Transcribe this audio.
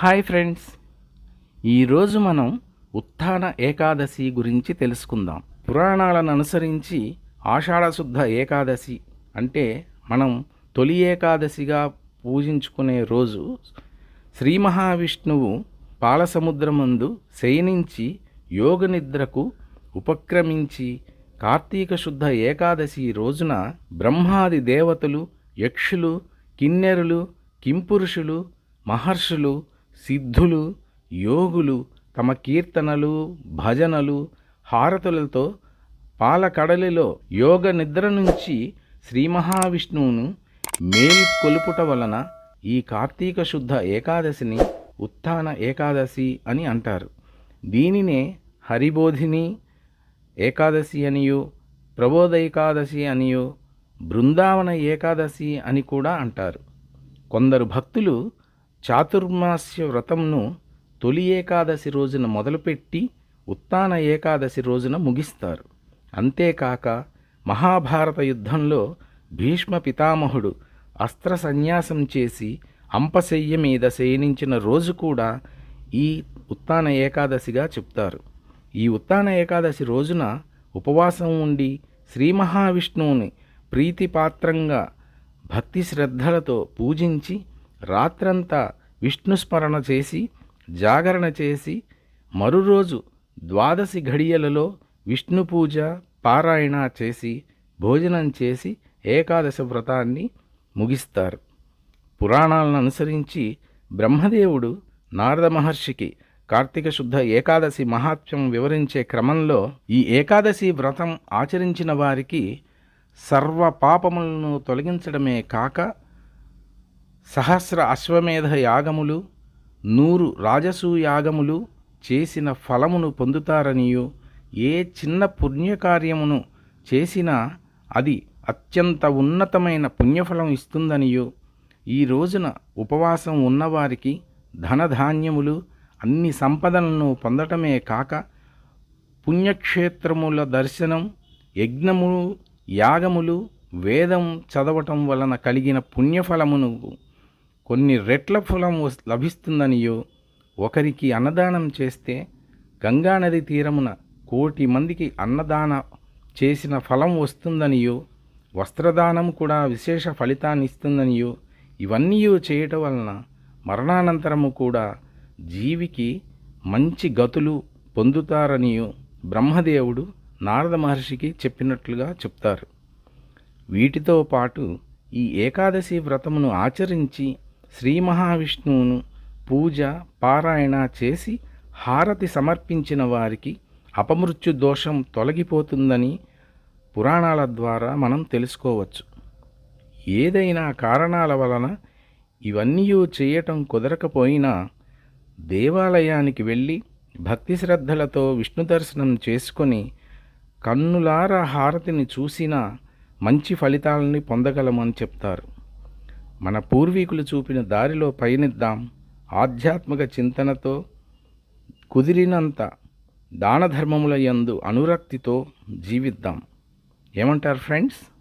Hi friends. ఈరోజు మనం ఉత్థాన ఏకాదశి గురించి తెలుసుకుందాం. పురాణాలను అనుసరించి ఆషాఢశుద్ధ ఏకాదశి అంటే మనం తొలి ఏకాదశిగా పూజించుకునే రోజు శ్రీ మహావిష్ణువు పాలసముద్రమందు శయనించి యోగనిద్రకు ఉపక్రమించి కార్తీక శుద్ధ ఏకాదశి రోజున బ్రహ్మాది దేవతలు యక్షులు కిన్నెరులు కింపురుషులు మహర్షులు సిద్ధులు యోగులు తమ కీర్తనలు భజనలు హారతులతో పాలకడలిలో యోగ నిద్ర నుంచి శ్రీ మహావిష్ణువును మేల్కొలుపుట వలన ఈ కార్తీక శుద్ధ ఏకాదశిని ఉత్థాన ఏకాదశి అని అంటారు. దీనినే హరిబోధిని ఏకాదశి అనియు ప్రబోధ ఏకాదశి అనియు బృందావన ఏకాదశి అని కూడా అంటారు. కొందరు భక్తులు చాతుర్మాస్య వ్రతంను తొలి ఏకాదశి రోజున మొదలుపెట్టి ఉత్తాన ఏకాదశి రోజున ముగిస్తారు. అంతేకాక మహాభారత యుద్ధంలో భీష్మ పితామహుడు అస్త్ర సన్యాసం చేసి అంపశయ్య మీద శయనించిన రోజు కూడా ఈ ఉత్తాన ఏకాదశిగా చెప్తారు. ఈ ఉత్తాన ఏకాదశి రోజున ఉపవాసం ఉండి శ్రీ మహావిష్ణువుని ప్రీతిపాత్రంగా భక్తి శ్రద్ధలతో పూజించి రాత్రంతా విష్ణుస్మరణ చేసి జాగరణ చేసి మరురోజు ద్వాదశి ఘడియలలో విష్ణు పూజ పారాయణ చేసి భోజనం చేసి ఏకాదశి వ్రతాన్ని ముగిస్తారు. పురాణాలను అనుసరించి బ్రహ్మదేవుడు నారద మహర్షికి కార్తీక శుద్ధ ఏకాదశి మహాత్మ్యం వివరించే క్రమంలో ఈ ఏకాదశి వ్రతం ఆచరించిన వారికి సర్వ పాపములను తొలగించడమే కాక సహస్ర అశ్వమేధ యాగములు నూరు రాజసూయాగములు చేసిన ఫలమును పొందుతారనియు ఏ చిన్న పుణ్యకార్యమును చేసినా అది అత్యంత ఉన్నతమైన పుణ్యఫలం ఇస్తుందనియు. ఈ రోజున ఉపవాసం ఉన్నవారికి ధనధాన్యములు అన్ని సంపదలను పొందటమే కాక పుణ్యక్షేత్రముల దర్శనం యజ్ఞములు యాగములు వేదం చదవటం వలన కలిగిన పుణ్యఫలమును కొన్ని రెట్ల ఫలం వస్- లభిస్తుందనియో ఒకరికి అన్నదానం చేస్తే గంగానది తీరమున కోటి మందికి అన్నదాన చేసిన ఫలం వస్తుందనియో వస్త్రదానం కూడా విశేష ఫలితాన్ని ఇస్తుందనియో ఇవన్నీ చేయటం వలన మరణానంతరము కూడా జీవికి మంచి గతులు పొందుతారనియో బ్రహ్మదేవుడు నారద మహర్షికి చెప్పినట్లుగా చెప్తారు. వీటితో పాటు ఈ ఏకాదశి వ్రతమును ఆచరించి శ్రీ మహావిష్ణువును పూజ పారాయణ చేసి హారతి సమర్పించిన వారికి అపమృత్యు దోషం తొలగిపోతుందని పురాణాల ద్వారా మనం తెలుసుకోవచ్చు. ఏదైనా కారణాల వలన ఇవన్నీ చేయటం కుదరకపోయినా దేవాలయానికి వెళ్ళి భక్తి శ్రద్ధలతో విష్ణు దర్శనం చేసుకొని కన్నులార హారతిని చూసినా మంచి ఫలితాలని పొందగలమని చెప్తారు. మన పూర్వీకులు చూపిన దారిలో పయనిద్దాం. ఆధ్యాత్మిక చింతనతో కుదిరినంత దాన ధర్మముల యందు అనురక్తితో జీవిద్దాం. ఏమంటారు ఫ్రెండ్స్?